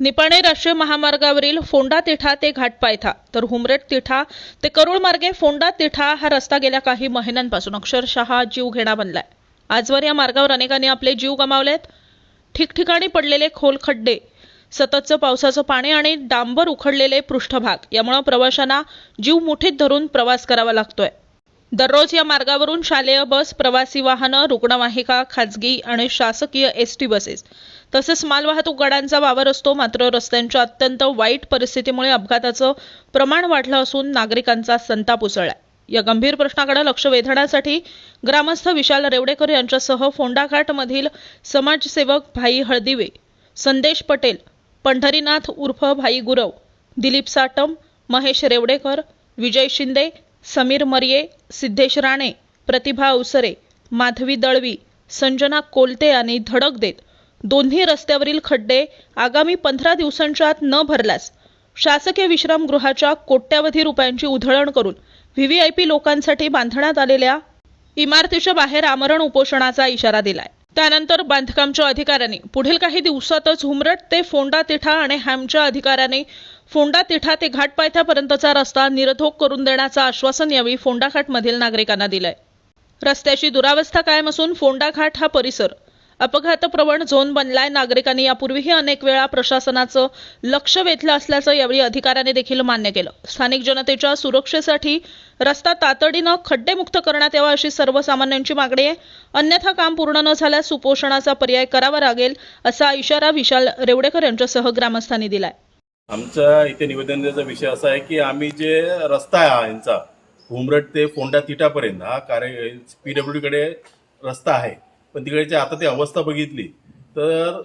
निपाणे राष्ट्रीय महामार्गावरील फोंडा तिठा ते घाटपायथा तर हुमरेट तिठा ते करुळ मार्गे फोंडा तिठा हा रस्ता गेल्या काही महिन्यांपासून. अक्षरशः जीव घेणा बनलाय. आजवर या मार्गावर अनेकांनी आपले जीव गमावलेत. ठिकठिकाणी पडलेले खोल खड्डे सततचं पावसाचं पाणी आणि डांबर उखडलेले पृष्ठभाग यामुळे प्रवाशांना जीव मुठीत धरून प्रवास करावा लागतोय. दररोज या मार्गावरून शालेय बस प्रवासी वाहनं रुग्णवाहिका खाजगी आणि शासकीय एस टी बसेस. तसेच मालवाहतूक गाड्यांचा वावर असतो मात्र रस्त्यांच्या अत्यंत वाईट परिस्थितीमुळे अपघाताचं प्रमाण वाढलं असून नागरिकांचा संताप उसळला या गंभीर प्रश्नाकडे लक्ष वेधण्यासाठी ग्रामस्थ विशाल रेवडेकर यांच्यासह फोंडाघाटमधील समाजसेवक भाई हळदिवे संदेश पटेल पंढरीनाथ उर्फ भाई गुरव दिलीप साटम महेश रेवडेकर विजय शिंदे समीर मर्ये सिद्धेश राणे प्रतिभा अवसरे माधवी दळवी संजना कोलते यांनी धडक देत दोन्ही रस्त्यावरील खड्डे आगामी पंधरा दिवसांच्या आत न भरल्यास शासकीय विश्रामगृहाच्या कोट्यावधी रुपयांची उधळण करून व्हीव्हीआयपी लोकांसाठी बांधण्यात आलेल्या इमारतीच्या बाहेर आमरण उपोषणाचा इशारा दिलाय. त्यानंतर बांधकामच्या अधिकाऱ्यांनी पुढील काही दिवसातच हुमरट ते फोंडा तिठा आणि हॅमच्या अधिकाऱ्यांनी फोंडा तिठा ते घाट पायथ्यापर्यंतचा रस्ता निरधोक करून देण्याचं आश्वासन यावेळी फोंडाघाटमधील नागरिकांना दिलंय. रस्त्याची दुरावस्था कायम असून फोंडा घाट हा परिसर अपघातप्रवण झोन बनलाय. नागरिकांनी यापूर्वीही अनेक वेळा प्रशासनाचं लक्ष वेधलं असल्याचं यावेळी अधिकाऱ्याने देखील मान्य केलं. स्थानिक जनतेच्या सुरक्षेसाठी रस्ता तातडीनं खड्डेमुक्त करण्यात यावा अशी सर्वसामान्यांची मागणी आहे. अन्यथा काम पूर्ण न झाल्यास उपोषणाचा पर्याय करावा लागेल असा इशारा विशाल रेवडेकर यांच्यासह ग्रामस्थांनी दिलाय. आमच्या इथे निवेदन देण्याचा विषय असा आहे की आम्ही जे रस्ता आहे हा यांचा घुमरट ते फोंडा तिठापर्यंत हा कार्य पी डब्ल्यूकडे रस्ता आहे. पण तिकडची आता ती अवस्था बघितली तर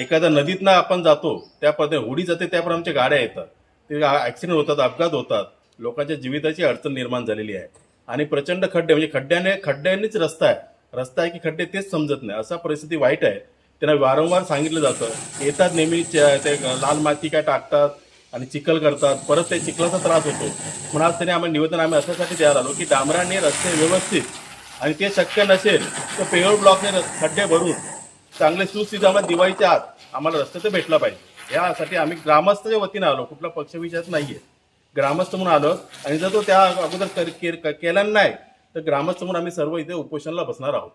एखाद्या नदीतनं आपण जातो त्या पद्धतीने होडी जाते त्याप्रमाणे आमच्या गाड्या येतात. ते ॲक्सिडेंट होतात अपघात होतात. लोकांच्या जीविताची अडचण निर्माण झालेली आहे. आणि प्रचंड खड्डे म्हणजे खड्ड्याने खड्ड्यांनीच रस्ता आहे. रस्ता आहे की खड्डे तेच समजत नाही. असा परिस्थिती वाईट आहे. त्यांना वारंवार सांगितलं जातं. येतात नेहमी ते लाल माती काय टाकतात आणि चिखल करतात. परत ते चिखलाचा त्रास होतो. म्हणून आज त्यांनी आम्ही निवेदन आम्ही अशासाठी द्यायला आलो की डांबराने रस्ते व्यवस्थित आणि ते शक्य नसेल तर पेवर ब्लॉकने खड्डे भरून चांगले सुस्थिती आम्हाला दिवाळीच्या आत आम्हाला रस्ते तर भेटला पाहिजे. यासाठी आम्ही ग्रामस्थच्या वतीनं आलो. कुठला पक्षविचार नाही आहे ग्रामस्थ म्हणून आलो आणि जर तो त्या अगोदर कर- केला नाही तर ग्रामस्थ म्हणून आम्ही सर्व इथे उपोषणाला बसणार आहोत.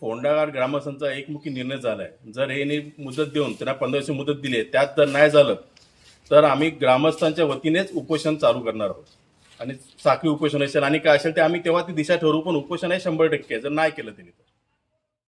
फोंडागार ग्रामस्थांचा एकमुखी निर्णय झालाय. जर हे मुदत देऊन त्यांना पंधरा दिवशी मुदत दिली त्यात जर नाही झालं तर आम्ही ग्रामस्थांच्या वतीनेच उपोषण चालू करणार आहोत. आणि साखळी उपोषण असेल आणि काय असेल ते आम्ही तेव्हा ती दिशा ठरवू पण उपोषण आहे शंभर टक्के जर नाही केलं त्यांनी तर.